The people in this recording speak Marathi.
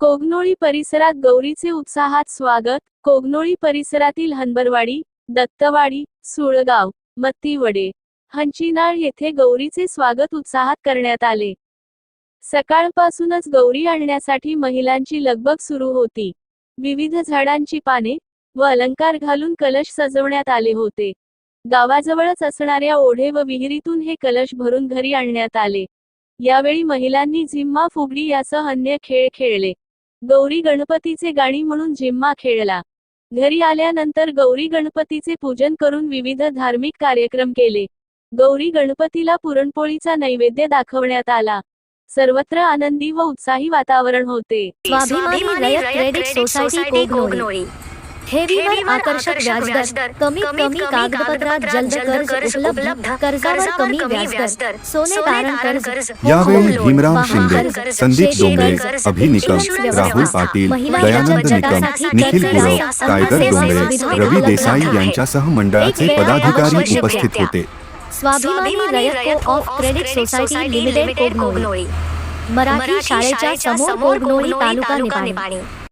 कोगनोळी परिसरात गौरीचे उत्साहात स्वागत. कोगनोळी परिसरातील हनबरवाडी दत्तवाडी सुळगाव मत्तीवडे हंचीनाळ येथे गौरीचे स्वागत उत्साहात करण्यात आले. सकाळपासूनच गौरी आणण्यासाठी महिलांची लगबग सुरू होती. विविध झाडांची पाने व अलंकार घालून कलश सजवण्यात आले होते. गावाजवळच असणाऱ्या ओढे व विहिरीतून हे कलश भरून घरी आणण्यात आले. यावेळी महिलांनी झिम्मा फुगडी यासह अन्य खेळ खेळले. गौरी गणपतीचे गाणी म्हणून झिम्मा खेळला. घरी आल्यानंतर गौरी गणपतीचे पूजन करून विविध धार्मिक कार्यक्रम केले. गौरी गणपतीला पुरणपोळीचा नैवेद्य दाखवण्यात आला. सर्वत्र आनंदी व उत्साही वातावरण होते. स्वाभिमानी रयत क्रेडिट सोसायटी कोगनोळी ठेवीवर आकर्षक व्याजदर कमीत कमी कागदपत्रात जलद कर्ज उपलब्ध कर्जावर कमी व्याजदर सोने तारण कर्ज यावेळी भीमराव शिंदे संदीप डोंगरे अभि निकम राहुल पाटील दयानंद बचत निकम गटासाठी निखिल गुरव टायगर डोंगरे रवी देसाई. यांच्यासह मंडळाचे पदाधिकारी उपस्थित. होते. Swabhimani Rayat Co-op Credit Society Limited Kognoli Marathi शाळेच्या समोर कोगनोळी तालुका निपाणी.